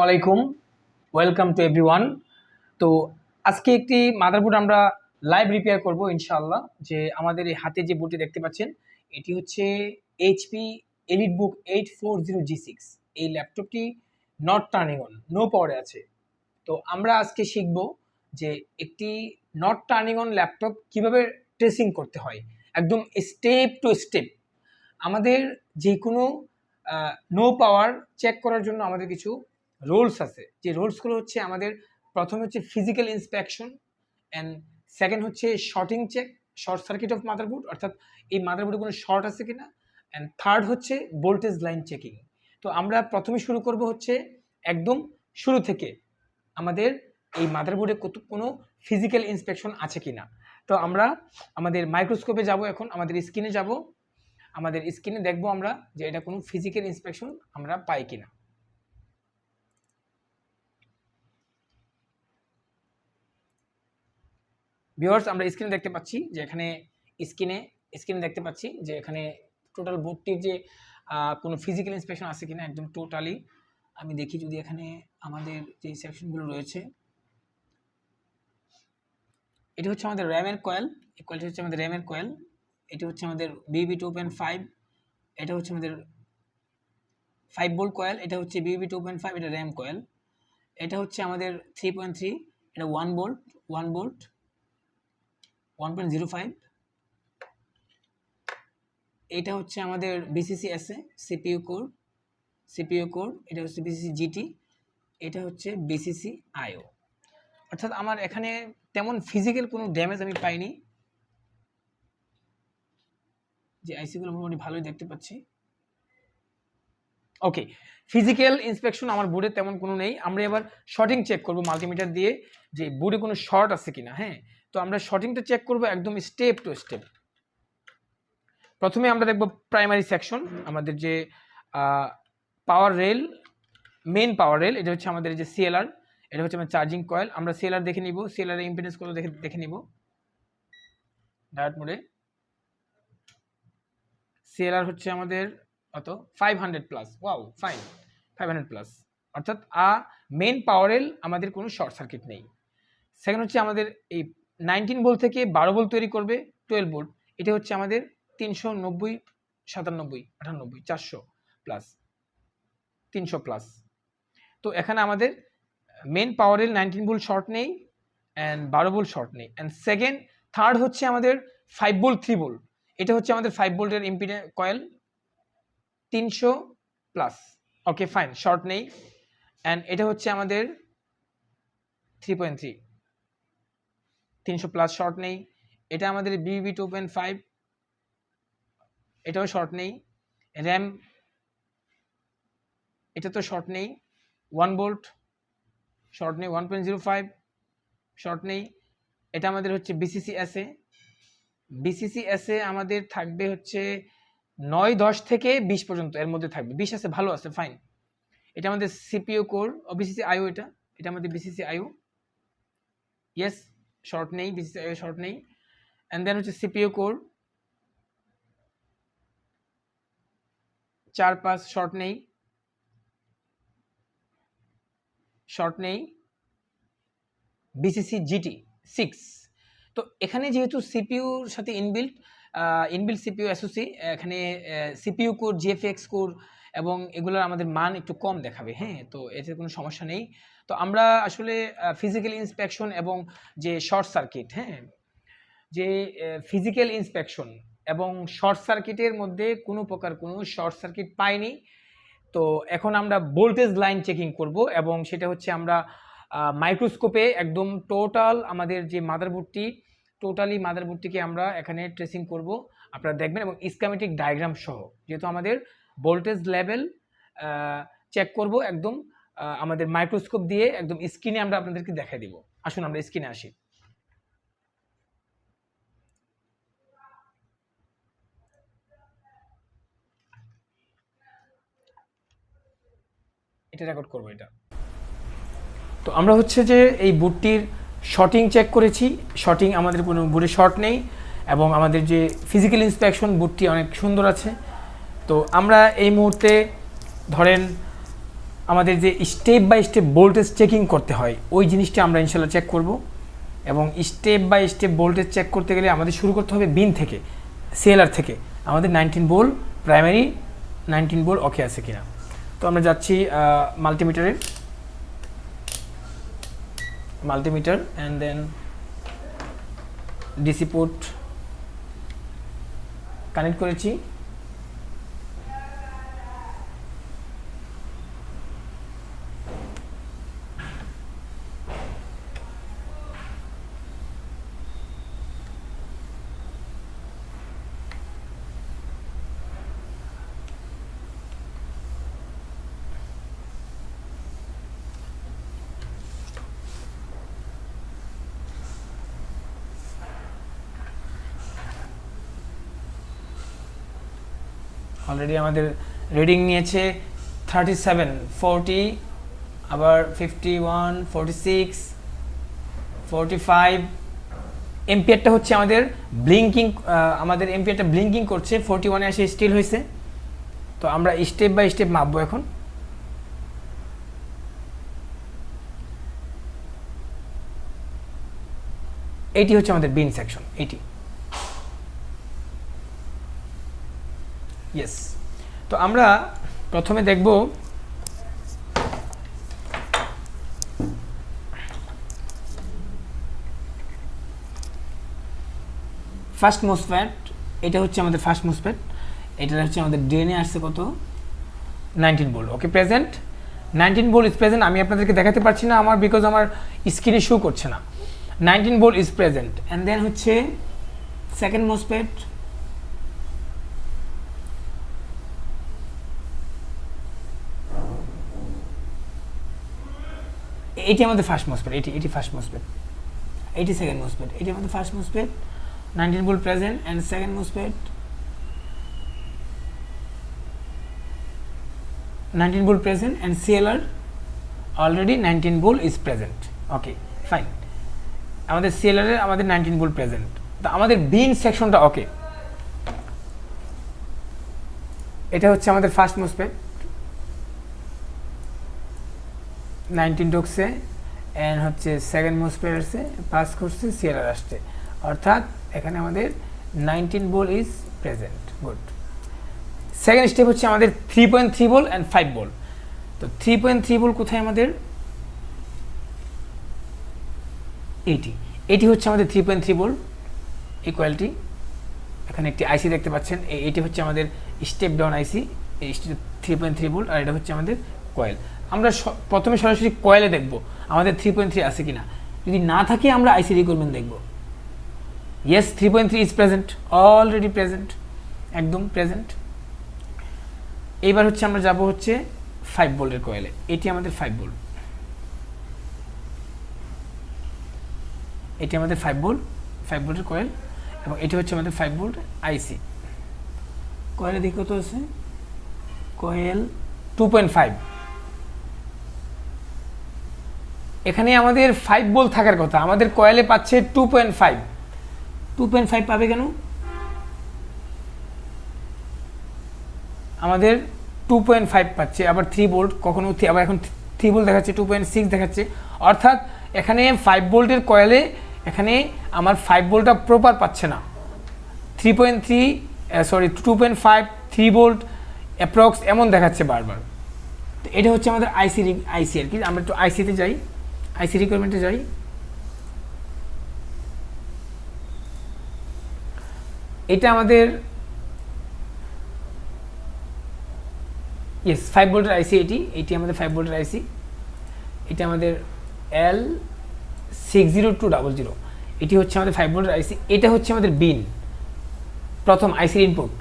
আলাইকুম। Welcome to every one তো আজকে একটি মাদারবোর্ড আমরা লাইভ রিপেয়ার করব ইনশাআল্লাহ। যে আমাদের এই হাতে যে বোর্ডটি দেখতে পাচ্ছেন, এটি হচ্ছে HP EliteBook eight four zero G six এই ল্যাপটপটি নট টার্নিং অন নো পাওয়ারে আছে। তো আমরা আজকে শিখব যে একটি নট টার্নিং অন ল্যাপটপ কীভাবে ট্রেসিং করতে হয়। একদম স্টেপ টু স্টেপ আমাদের যে কোনো নো পাওয়ার চেক করার জন্য আমাদের কিছু রোলস আছে। যে রোলসগুলো হচ্ছে আমাদের প্রথম হচ্ছে ফিজিক্যাল ইন্সপেকশন অ্যান্ড সেকেন্ড হচ্ছে shorting check short circuit of motherboard অর্থাৎ এই মাদারবোর্ডে কোনো শর্ট আছে কিনা? অ্যান্ড থার্ড হচ্ছে ভোল্টেজ লাইন চেকিং তো আমরা প্রথমে শুরু করব হচ্ছে একদম শুরু থেকে আমাদের এই মাদারবোর্ডে কত কোনো ফিজিক্যাল ইন্সপেকশন আছে কিনা। তো আমরা আমাদের মাইক্রোস্কোপে যাব এখন, আমাদের স্ক্রিনে যাব। আমাদের স্ক্রিনে দেখব আমরা যে এটা কোনো ফিজিক্যাল ইন্সপেকশন আমরা পাই কিনা। ভিউয়ার্স আমরা স্ক্রিনে দেখতে পাচ্ছি যে এখানে স্ক্রিনে স্ক্রিনে দেখতে পাচ্ছি যে এখানে টোটাল বোর্ডটির যে কোনো ফিজিক্যাল ইন্সপেকশন আছে কিনা একদম টোটালি আমি দেখি যদি এখানে আমাদের যে সেকশনগুলো রয়েছে। এটি হচ্ছে আমাদের র্যামের কয়েল এই কয়েলটি হচ্ছে আমাদের র্যামের কয়েল এটি হচ্ছে আমাদের বিবি টু পয়েন্ট ফাইভ এটা হচ্ছে আমাদের ফাইভ বোল্ট কয়েল এটা হচ্ছে বিবি টু পয়েন্ট ফাইভ এটা র্যাম কয়েল এটা হচ্ছে আমাদের থ্রি পয়েন্ট থ্রি এটা one volt one volt one point zero five এটা হচ্ছে আমাদের BCC SA CPU core CPU core এটা হচ্ছে বিসিসি জিটি এটা হচ্ছে বিসিসি আইও অর্থাৎ আমার এখানে তেমন ফিজিক্যাল কোনো ড্যামেজ আমি পাইনি। যে আইসিগুলো মোটামুটি ভালোই দেখতে পাচ্ছি। ওকে ফিজিক্যাল ইন্সপেকশন আমার বোর্ডে তেমন কোনো নেই। আমরা এবার শর্টিং চেক করব মাল্টিমিটার দিয়ে যে বোর্ডে কোনো শর্ট আছে কিনা হ্যাঁ? তো আমরা শর্টিংটা চেক করব একদম স্টেপ টু স্টেপ প্রথমে আমরা দেখব প্রাইমারি সেকশন আমাদের যে power rail main power rail এটা হচ্ছে আমাদের যে সিএলআর এটা হচ্ছে আমার চার্জিং কয়েল আমরা সিএলআর দেখে নিব সিএলআর ইম্পিডেন্স কত দেখে দেখে নিব। ডায়ট মোডে সিএলআর হচ্ছে আমাদের কত? Five hundred plus wow fine five hundred plus অর্থাৎ, আ মেন পাওয়ারেল আমাদের কোনো শর্ট সার্কিট নেই। সেকেন্ড হচ্ছে আমাদের এই নাইনটিন ভোল্ট থেকে বারো ভোল্ট তৈরি করবে টুয়েলভ ভোল্ট এটা হচ্ছে আমাদের তিনশো নব্বই, সাতানব্বই, আটানব্বই, চারশো প্লাস তিনশো প্লাস তো এখানে আমাদের মেন পাওয়ারের নাইনটিন ভোল্ট শর্ট নেই অ্যান্ড বারো ভোল্ট শর্ট নেই। অ্যান্ড সেকেন্ড থার্ড হচ্ছে আমাদের ফাইভ ভোল্ট থ্রি ভোল্ট এটা হচ্ছে আমাদের ফাইভ বোল্টের ইম্পিডে কয়েল তিনশো প্লাস ওকে ফাইন শর্ট নেই। অ্যান্ড এটা হচ্ছে আমাদের থ্রি পয়েন্ট থ্রি তিনশো প্লাস শর্ট নেই। এটা আমাদের বিবি টু পয়েন্ট ফাইভ এটাও শর্ট নেই। র্যাম এটা তো শর্ট নেই। ওয়ান বোল্ট শর্ট নেই one point zero five short নেই। এটা আমাদের হচ্ছে বিসিসি এসএ বিসিসি এসএ আমাদের থাকবে হচ্ছে নয় দশ থেকে বিশ পর্যন্ত, এর মধ্যে থাকবে। বিশ আছে, ভালো আছে ফাইন এটা আমাদের সিপিইউ কোর ও বিসিসি আইও এটা। এটা আমাদের বিসিসি আইও ইয়েস শর্ট নেই শর্ট নেই। অ্যান্ড দেন হচ্ছে সিপিইউ কোর চার পাঁচ শর্ট নেই। শর্ট নেই। বিসিসি জিটি সিক্স তো এখানে যেহেতু সিপিইউর সাথে ইনবিল্ট ইনবিল্ট সিপিউ অ্যাসোসি এখানে সিপিউ কোর জিএফএক্স কোর এবং এগুলোর আমাদের মান একটু কম দেখাবে হ্যাঁ? তো এতে কোনো সমস্যা নেই। তো আমরা আসলে ফিজিক্যাল ইন্সপেকশন এবং যে শর্ট সার্কিট হ্যাঁ? যে ফিজিক্যাল ইন্সপেকশন এবং শর্ট সার্কিটের মধ্যে কোনো প্রকার কোনো শর্ট সার্কিট পাইনি। তো এখন আমরা ভোল্টেজ লাইন চেকিং করব এবং সেটা হচ্ছে আমরা মাইক্রোস্কোপে একদম টোটাল আমাদের যে মাদারবোর্ডটি টোটালি মাদারবোর্ডটিকে আমরা এখানে ট্রেসিং করব। আপনারা দেখবেন এবং স্কামেটিক ডায়াগ্রাম সহ, যেহেতু আমাদের ভোল্টেজ লেভেল চেক করব একদম আমাদের মাইক্রোস্কোপ দিয়ে একদম স্ক্রিনে আমরা আপনাদেরকে দেখাই দিব। আসুন আমরা স্ক্রিনে আসি। এটা রেকর্ড করব এটা। তো আমরা হচ্ছে যে এই বুটটির শর্টিং চেক করেছি। শর্টিং আমাদের কোনো বুটে শর্ট নেই এবং আমাদের যে ফিজিক্যাল ইন্সপেকশন বুটটি অনেক সুন্দর আছে। তো আমরা এই মুহূর্তে ধরেন আমাদের যে step by step voltage checking করতে হয়, ওই জিনিসটা আমরা ইনশাল্লাহ চেক করব। এবং step by step voltage check করতে গেলে আমাদের শুরু করতে হবে বিন থেকে সিএলআর থেকে। আমাদের নাইনটিন বোল প্রাইমারি নাইনটিন বোল ওকে আছে কিনা। তো আমরা যাচ্ছি মাল্টিমিটারে multimeter and then DC port connect করেছি। অলরেডি আমাদের রিডিং নিয়েছে থার্টি সেভেন ফোরটি আবার fifty one forty six forty five এমপিয়ারটা হচ্ছে আমাদের ব্লিঙ্কিং আমাদের এমপিয়ারটা ব্লিঙ্কিং করছে ফোরটি ওয়ানে এসে স্টিল হয়েছে। তো আমরা স্টেপ বাই স্টেপ মাপবো এখন। এইটি হচ্ছে আমাদের বিন সেকশন এইটি ইয়েস তো আমরা প্রথমে দেখব ফার্স্ট মোসফ্যাট এটা হচ্ছে আমাদের ফার্স্ট মোসফ্যাট এটা হচ্ছে আমাদের ড্রেনে আসছে কত? নাইনটিন বোল, ওকে, প্রেজেন্ট? নাইনটিন বোল ইজ প্রেজেন্ট, আমি আপনাদেরকে দেখাতে পারছি না আমার, বিকজ আমার স্ক্রিনে শো করছে না। নাইনটিন বোল ইজ প্রেজেন্ট অ্যান্ড দেন হচ্ছে সেকেন্ড মোসফ্যাট এটি আমাদের ফার্স্ট মোসপেট এটি এটি ফার্স্ট মোসপেট এটি সেকেন্ড মোসপেট এটি আমাদের first মোসপেট nineteen bull present and second মোসপেট nineteen bull present and CLR already nineteen bull is present okay fine আমাদের সিএলআর আমাদের নাইনটিন বুল প্রেজেন্ট তো আমাদের বিন সেকশনটা ওকে এটা হচ্ছে আমাদের ফার্স্ট মোসপেট নাইনটিন ঢুকছে অ্যান্ড হচ্ছে সেকেন্ড মোস্ট প্লেয়ার্সে পাস করছে সিএলআর আসছে। অর্থাৎ এখানে আমাদের nineteen ball is present good second step হচ্ছে আমাদের three point three ball and five বল তো থ্রি পয়েন্ট থ্রি বল কোথায় আমাদের? এইটি। এটি হচ্ছে আমাদের থ্রি পয়েন্ট থ্রি বল এই কোয়ালিটি এখানে একটি আইসি দেখতে পাচ্ছেন। এটি হচ্ছে আমাদের স্টেপ ডাউন আইসি এই থ্রি পয়েন্ট থ্রি বল আর এটা হচ্ছে আমাদের কয়েল আমরা প্রথমে সরাসরি কয়েলে দেখব, আমাদের থ্রি পয়েন্ট থ্রি আছে কিনা। যদি না থাকে, আমরা আইসি রিকোয়ারমেন্ট দেখব। Yes three point three is present already present একদম প্রেজেন্ট এইবার হচ্ছে আমরা যাব হচ্ছে ফাইভ বোল্টের কয়েলে। এটি আমাদের ফাইভ বোল্ট এটি আমাদের ফাইভ বোল্ট ফাইভ বোল্টের কয়েল, এবং এটি হচ্ছে আমাদের ফাইভ বোল্ট আইসি কয়েলে দেখি কত আছে? কয়েল টু পয়েন্ট ফাইভ এখানে আমাদের ফাইভ বল থাকার কথা। আমাদের কয়েলে পাচ্ছে two point five two point five পাবে কেন? আমাদের টু পয়েন্ট ফাইভ পাচ্ছে, আবার থ্রি বোল্ট কখনো আবার এখন থ্রি বোল্ট দেখাচ্ছে টু পয়েন্ট সিক্স দেখাচ্ছে। অর্থাৎ এখানে ফাইভ বোল্টের কয়েলে এখানে আমার ফাইভ বোল্টটা প্রপার পাচ্ছে না। Three point three sorry two point five three volt approx এমন দেখাচ্ছে বারবার। তো এটা হচ্ছে আমাদের আইসি আইসি আর কি? আমরা একটু আইসিতে যাই। আইসি রিকোয়ারমেন্টে যাই। এটা আমাদের ইয়েস ফাইভ ভোল্টের আইসি এটি এটি আমাদের ফাইভ ভোল্টের আইসি এটা আমাদের L six zero two double zero এটি হচ্ছে আমাদের ফাইভ ভোল্টের আইসি এটা হচ্ছে আমাদের বিন। প্রথম আইসির ইনপুট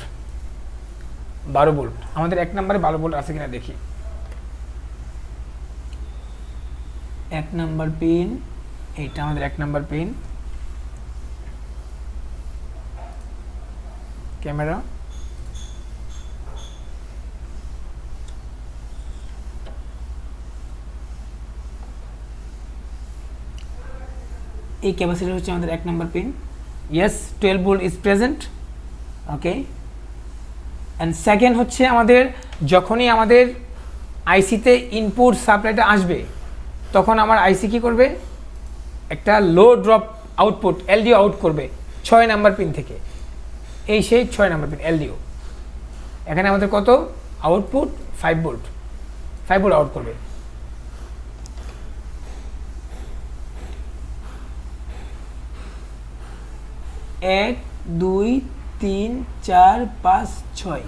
বারো ভোল্ট আমাদের এক নম্বরে বারো ভোল্ট আছে কিনা দেখি। এক নাম্বার পিন, এইটা আমাদের এক নাম্বার পিন। ক্যামেরা। এই ক্যাপাসিটার হচ্ছে আমাদের এক number pin. Yes twelve volt is present okay and second হচ্ছে আমাদের, যখনই আমাদের আইসিতে ইনপুট সাপ্লাইটা আসবে তখন আমার আইসি কী করবে? একটা low drop output LDO out করবে ছয় নাম্বার পিন থেকে। এই সেই ছয় নাম্বার পিন এলডিও এখানে আমাদের কত? Output five volt five volt out করবে। এক, দুই, তিন, চার, পাঁচ, ছয়।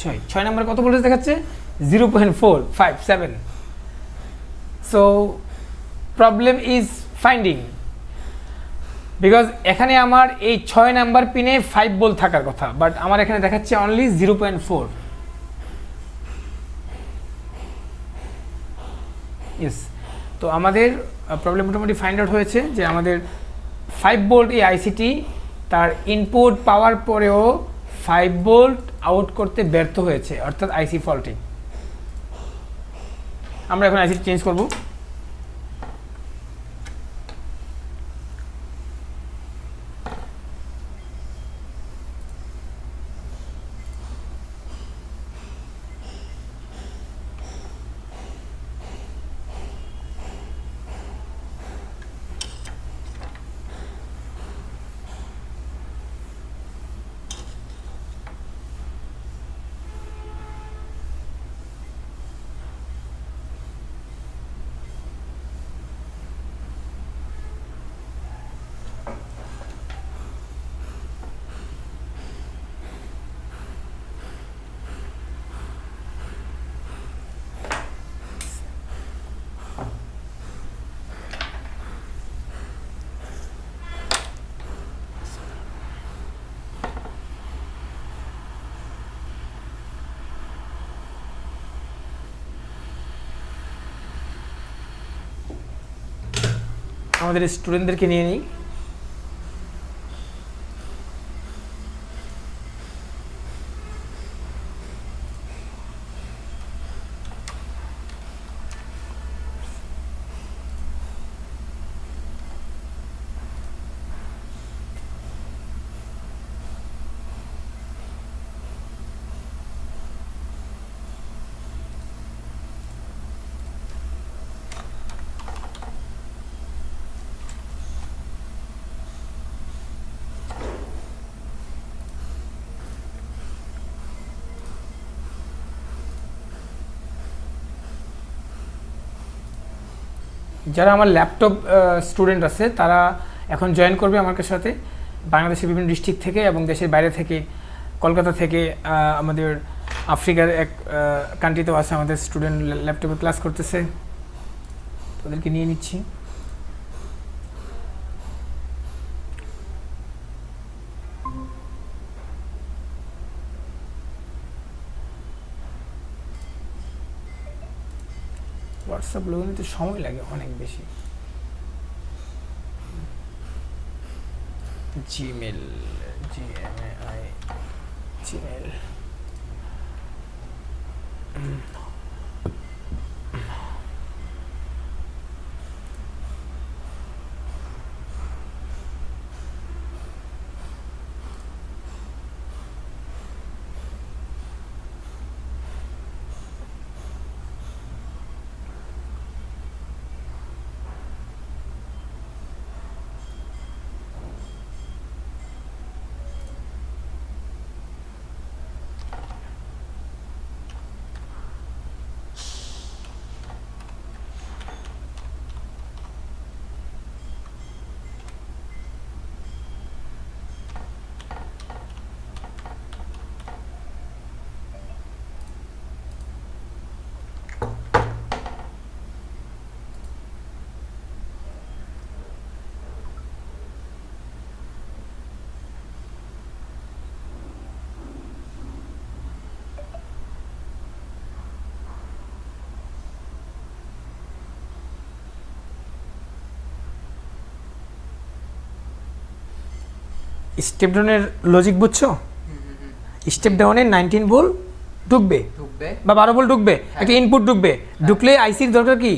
ছয়। ছয় নম্বর কত ভোল্টেজ দেখাচ্ছে? Zero point four five seven so problem is finding because এখানে আমার এই ছয় নাম্বার পিনে ফাইভ বল থাকার কথা বাট আমার এখানে দেখাচ্ছে only zero point four yes তো আমাদের প্রবলেম মোটামুটি ফাইন্ড আউট হয়েছে যে আমাদের ফাইভ বোল্ট এই আইসিটি তার ইনপুট পাওয়ার পরেও ফাইভ বোল্ট আউট করতে ব্যর্থ হয়েছে, অর্থাৎ আইসি ফল্টিং আমরা এখন আইসিটি চেঞ্জ করব। আমাদের স্টুডেন্টদেরকে নিয়ে নিই। যারা আমার ল্যাপটপ স্টুডেন্ট আছে, তারা এখন জয়েন করবে আমার সাথে বাংলাদেশের বিভিন্ন ডিস্ট্রিক্ট থেকে এবং দেশের বাইরে থেকে, কলকাতা থেকে আমাদের আফ্রিকার এক কান্ট্রিতেও আছে আমাদের স্টুডেন্ট ল্যাপটপে ক্লাস করতেছে। তাদেরকে নিয়ে নিচ্ছি। হোয়াটসঅ্যাপ লোক নিতে সময় লাগে অনেক বেশি। Gmail G M A I Gmail step ডাউনের লজিক বুঝছ? স্টেপ ডাউনে নাইনটিন বল ঢুকবে। বা বারো বল ঢুকবে একটা ইনপুট ঢুকবে। ঢুকলে আইসির দরকার কি?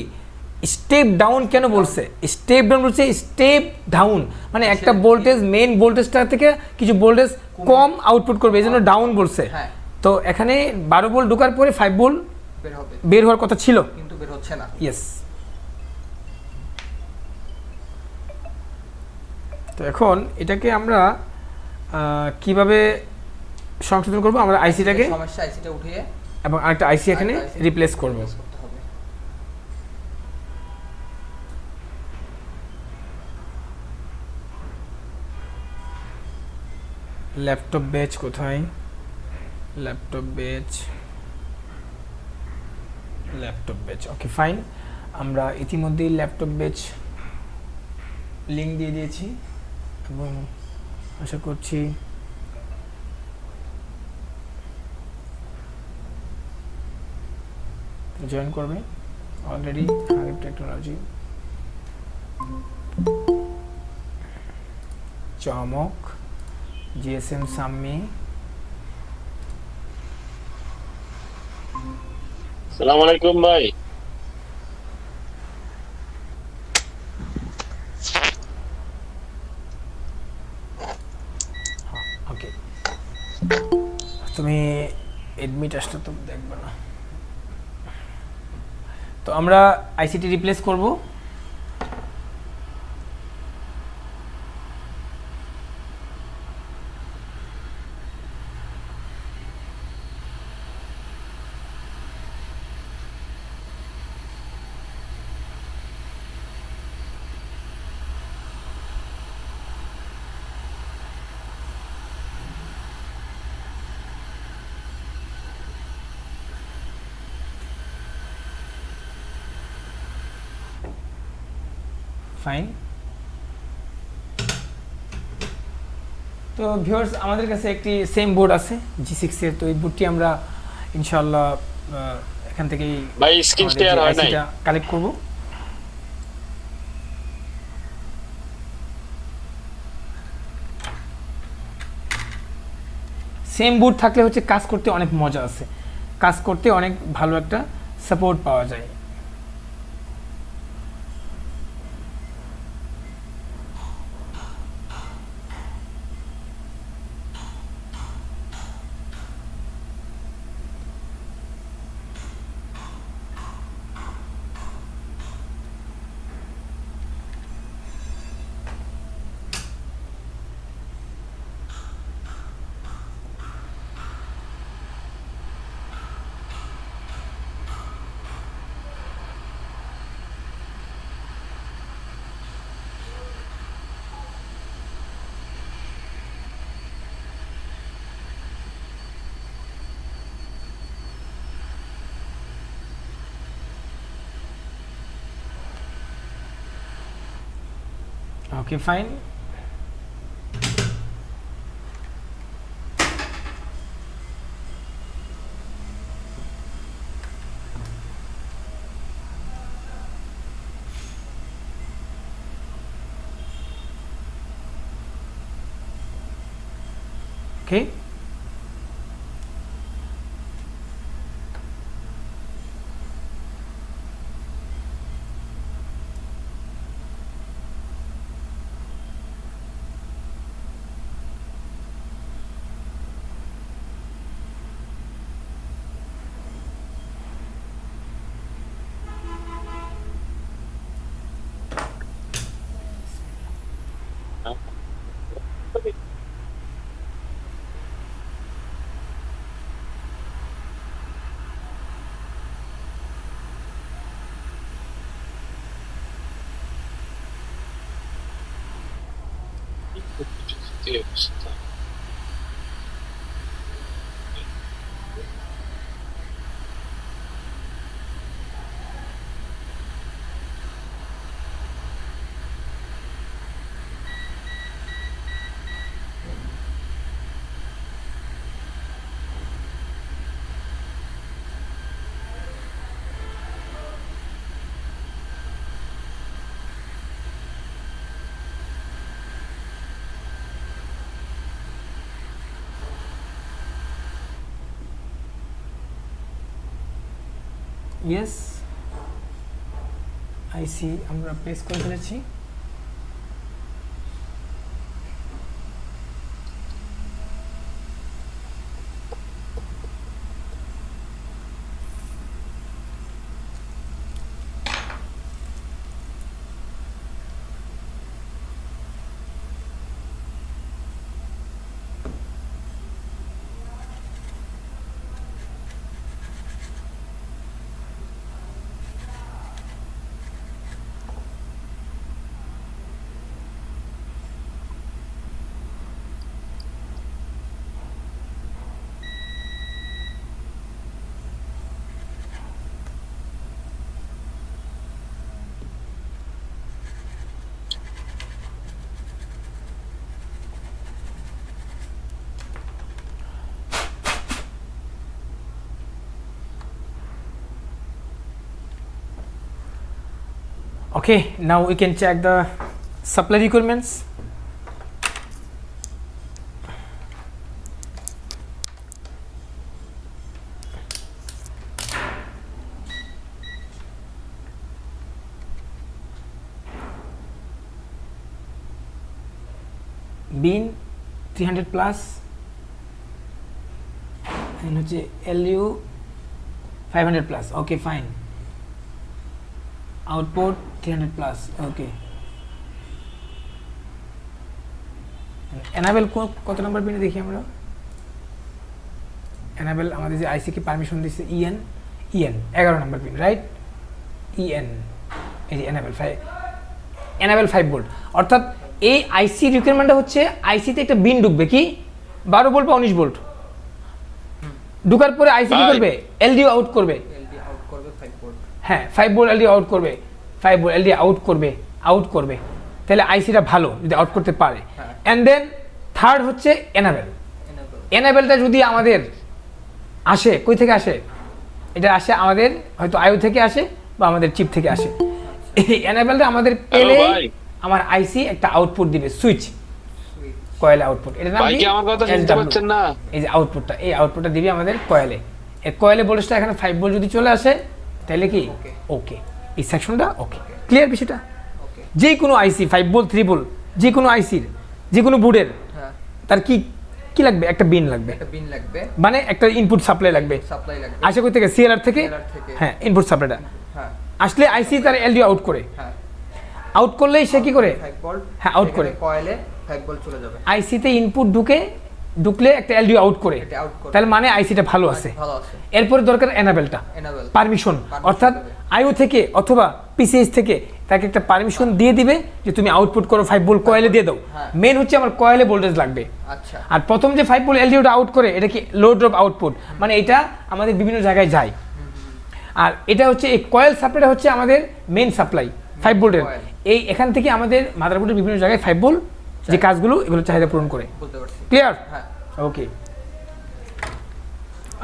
স্টেপ ডাউন কেন বলছে? স্টেপ ডাউন বলছে স্টেপ ডাউন মানে একটা ভোল্টেজ মেন ভোল্টেজটা থেকে কিছু ভোল্টেজ কম। আউটপুট করবে এই জন্য ডাউন বলছে। হ্যাঁ। তো এখানে বারো বল ঢোকার পরে ফাইভ বল বের হওয়ার কথা ছিল। কিন্তু বের হচ্ছে না। ইয়েস তো এখন এটাকে আমরা কীভাবে সংশোধন করব? আমরা আইসিটাকে সমস্যা আইসিটা উঠিয়ে এবং আরেকটা আইসি এখানে রিপ্লেস করব। ল্যাপটপ বেচ কোথায়? ল্যাপটপ বেচ ল্যাপটপ বেচ ওকে ফাইন আমরা ইতিমধ্যেই ল্যাপটপ বেচ লিঙ্ক দিয়ে দিয়েছি এবং আশা করছি। জয়েন করবে। অলরেডি হাবিব টেকনোলজি চমক। জিএসএম সাম্মি। সালাম আলাইকুম ভাই। ওকে তুমি এডমিট আসলে তো দেখবে না। তো আমরা আইসিটি রিপ্লেস করব ফাইন তো ভিউয়ার্স আমাদের কাছে একটি সেম বোর্ড আছে জি সিক্সের তো এই বোর্ডটি আমরা ইনশাল্লাহ এখান থেকেই ভাই স্ক্রিন শেয়ার হয় নাই? কালেক্ট করব। সেম বুট থাকলে হচ্ছে কাজ করতে অনেক মজা আছে। কাজ করতে অনেক ভালো একটা সাপোর্ট পাওয়া যায়। Okay fine too. Yes IC আমরা প্লেস করে ফেলেছি। okay now we can check the supply requirements bin three hundred plus হচ্ছে LU five hundred plus okay fine Output three hundred plus okay enable কত নম্বর পিনে দেখি আমরা? এনাবেল আমাদের যে আইসিকে পারমিশন দিচ্ছে ইএন ইএন এগারো নম্বর পিন রাইট ইএন এই যে enable five enable five volt অর্থাৎ এই আইসি রিকোয়ারমেন্টটা হচ্ছে আইসিতে একটা বিন ঢুকবে কি? বারো ভোল্ট বা উনিশ ভোল্ট ঢুকার পরে আইসি কি। করবে? এলডিও আউট করবে এলডি আউট করবে। 5 ভোল্ট হ্যাঁ ফাইভ ভোল্ট এলডি আউট করবে ফাইভ ভোল্ট এলডি আউট করবে আউট করবে। তাহলে আইসিটা ভালো যদি আউট করতে পারে। অ্যান্ড দেন থার্ড হচ্ছে এনাবেল এনাবেলটা যদি আমাদের আসে কই থেকে আসে? এটা আসে আমাদের হয়তো আয়ু থেকে আসে বা আমাদের চিপ থেকে আসে। এই এনাবেলটা আমাদের পেলে আমার আইসি একটা আউটপুট দিবে সুইচ কয়েল আউটপুট এটা নাম কি? আমার কথা শুনতে পাচ্ছেন না? এই যে আউটপুটটা এই আউটপুটটা দিবে আমাদের কয়েলে। এই কয়েলে ভোল্টেজটা এখানে ফাইভ ভোল্ট যদি চলে আসে তাহলে কি? ওকে এই সেকশনটা ওকে ক্লিয়ার বিষয়টা? যে কোনো IC five volt three volt যে কোনো আইসির যে কোনো বোর্ডের হ্যাঁ। তার কি কি লাগবে? একটা বিন লাগবে। একটা বিন লাগবে। মানে একটা ইনপুট সাপ্লাই লাগবে। সাপ্লাই লাগবে। আসে কই থেকে সিএলআর থেকে? হ্যাঁ ইনপুট সাপ্লাইটা হ্যাঁ। আসলে আইসি তার এলডিও আউট করে। হ্যাঁ। আউট করলেই সে কি করে? হ্যাঁ, আউট করে। কয়েলে 5 ভোল্ট চলে যাবে। আইসিতে ইনপুট ঢুকে ঢুকলে একটা এলডিও আউট করে। তাহলে মানে আইসিটা ভালো আছে। ভালো আছে। এরপরে দরকার এনাবেলটা পারমিশন অর্থাৎ আইও থেকে অথবা পিসিএস থেকে তাকে একটা পারমিশন দিয়ে দিবে যে তুমি আউটপুট করো ফাইভ ভোল্ট কয়েলে দিয়ে দাও। হ্যাঁ। মেন হচ্ছে আমার কয়েলে ভোল্টেজ লাগবে। আচ্ছা। আর প্রথম যে ফাইভ ভোল্ট এলডিওটা আউট করে এটা কি লো ড্রপ আউটপুট মানে এটা আমাদের বিভিন্ন জায়গায় যায়। আর এটা হচ্ছে এই কয়েল সাপ্লাইটা হচ্ছে আমাদের মেন সাপ্লাই ফাইভ Coil। এই এখান থেকে আমাদের মাদারবোর্ডের বিভিন্ন জায়গায় ফাইভ ভোল্ট যে কাজগুলো এগুলো চাহিদা পূরণ করে। ক্লিয়ার হ্যাঁ। ওকে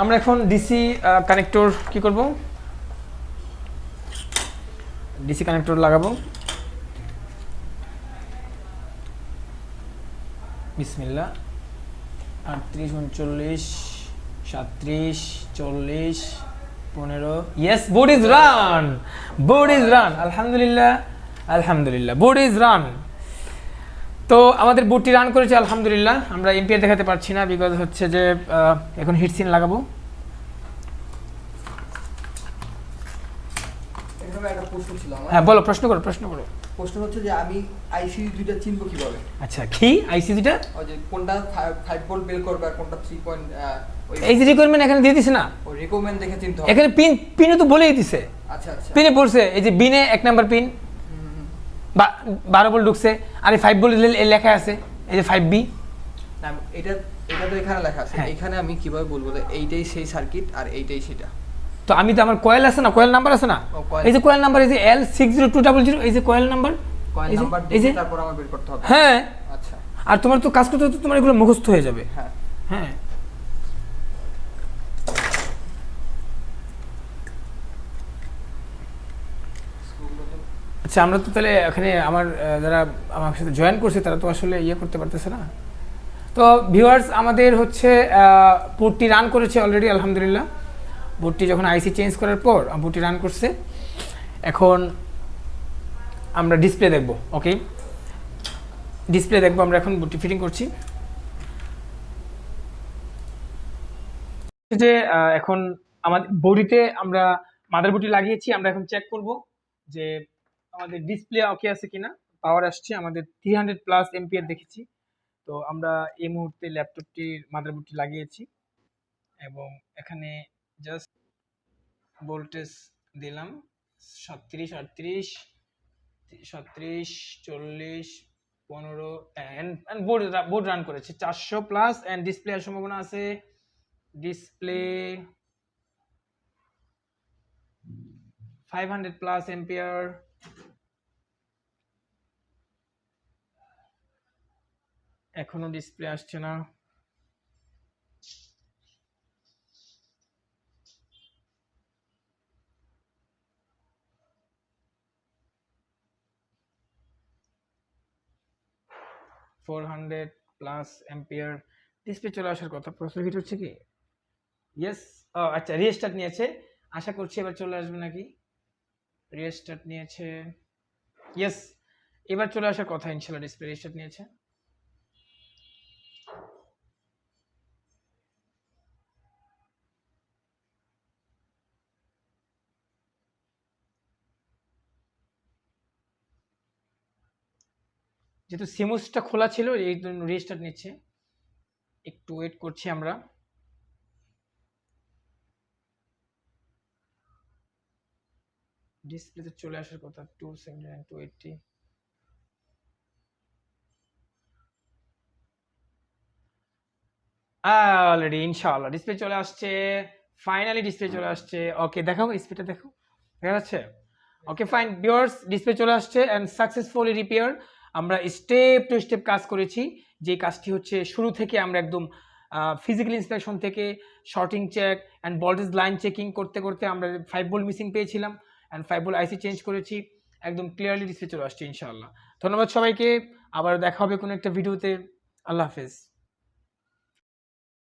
আমরা এখন ডিসি কানেক্টর কি করব? ডিসি কানেক্টর লাগাবো। বিসমিল্লা আটত্রিশ উনচল্লিশ সাতত্রিশ চল্লিশ পনেরো। Yes board is run board is run আলহামদুলিল্লাহ আলহামদুলিল্লাহ বোর্ড ইজ রান তো আমাদের বুটটি রান করেছে আলহামদুলিল্লাহ। আমরা এমপিআর দেখাতে পারছি না বিকজ হচ্ছে যে এখন হিটসিন লাগাবো। হ্যাঁ বলো প্রশ্ন করো প্রশ্ন করো। প্রশ্ন হচ্ছে যে আমি আইসি দুইটা চিনবো কীভাবে? আচ্ছা কি? আইসি ওই যে কোনটা 5 ভোল্ট বের করবে আর কোনটা 3 পয়েন্ট ওই এই যে রিকোয়ারমেন্ট এখানে দিয়ে দিছে না? ওই রিকমেন্ড দেখে চিনতে হবে। এখানে পিন পিনে তো বলেই দিছে। আচ্ছা আচ্ছা। পিনে পড়ছে এই যে বিনে এক নাম্বার পিন বারো বল ঢুকছে আর এই ফাইভ বল লেখা আছে এই যে ফাইভ বি এটা এটা তো এখানে লেখা আছে। হ্যাঁ। এখানে আমি কীভাবে বলব এইটাই সেই সার্কিট আর এইটাই সেটা? তো আমি তো আমার কয়েল আছে না কয়েল নাম্বার আছে না? এই যে কয়েল নাম্বার এই যে L six zero two double zero এই যে কয়েল নাম্বার কয়েল নাম্বার এই যে তারপর আমার বের করতে হবে। হ্যাঁ। আচ্ছা। আর তোমার তো কাজ করতে করতে তোমার এগুলো মুখস্থ হয়ে যাবে। হ্যাঁ। হ্যাঁ। আচ্ছা আমরা তো তাহলে এখানে আমার যারা আমার সাথে জয়েন করছে, তারা তো আসলে ইয়ে করতে পারতেছে না। তো ভিউয়ার্স আমাদের হচ্ছে বোটটি রান করেছে অলরেডি আলহামদুলিল্লাহ। বোটটি যখন আইসি চেঞ্জ করার পর বোটটি রান করছে। এখন আমরা ডিসপ্লে দেখব ওকে ডিসপ্লে দেখব, আমরা এখন বোটটি ফিটিং করছি। যে এখন আমাদের বডিতে আমরা মাদার বডি লাগিয়েছি, আমরা এখন চেক করব যে আমাদের ডিসপ্লে ওকে আছে কিনা? পাওয়ার আসছে, আমাদের থ্রি হান্ড্রেড প্লাস এমপিআর দেখেছি। তো আমরা এই মুহূর্তে ল্যাপটপটির মাদারবোর্ডটি লাগিয়েছি এবং এখানে জাস্ট ভোল্টেজ দিলাম। সাতত্রিশ আটত্রিশ সাতত্রিশ চল্লিশ, পনেরো বোর্ড বোর্ড রান করেছে। চারশো প্লাস অ্যান্ড ডিসপ্লে সম্ভাবনা আছে। Display 500 প্লাস ampere এখনও ডিসপ্লে আসছে না। Four hundred plus ampere display চলে আসার কথা। প্রশ্ন হিট হচ্ছে কি? ইয়েস আচ্ছা রিস্টার্ট নিয়েছে। আশা করছি এবার চলে আসবে নাকি? রিস্টার্ট নিয়েছে। ইয়েস এবার চলে আসার কথা ইনশাল্লাহ ডিসপ্লে রিস্টার্ট নিয়েছে। যেহেতু সিমুসটা খোলা ছিল, এই জন্য রেজিস্টার নিচ্ছে। একটু ওয়েট করছি আমরা। ডিসপ্লেতে চলে আসার কথা two seventy two eighty already ইনশাআল্লাহ। ডিসপ্লে চলে আসছে। ফাইনালি ডিসপ্লে চলে আসছে। ওকে দেখাও স্পিডটা দেখো দেখা যাচ্ছে? ওকে ফাইন বিয়ার্স ডিসপ্লে চলে আসছে অ্যান্ড সাকসেসফুলি রিপেয়ার আমরা স্টেপ টু স্টেপ কাজ করেছি। যে কাজটি হচ্ছে শুরু থেকে আমরা একদম ফিজিক্যাল ইন্সপেকশন থেকে shorting check and voltage line checking করতে করতে আমরা ফাইভ বোল্ট মিসিং পেয়েছিলাম and five volt IC change করেছি। একদম ক্লিয়ারলি ডিসপ্লে চলে আসছে ইনশাআল্লাহ। ধন্যবাদ সবাইকে। আবার দেখা হবে কোনো একটা ভিডিওতে আল্লাহ হাফেজ।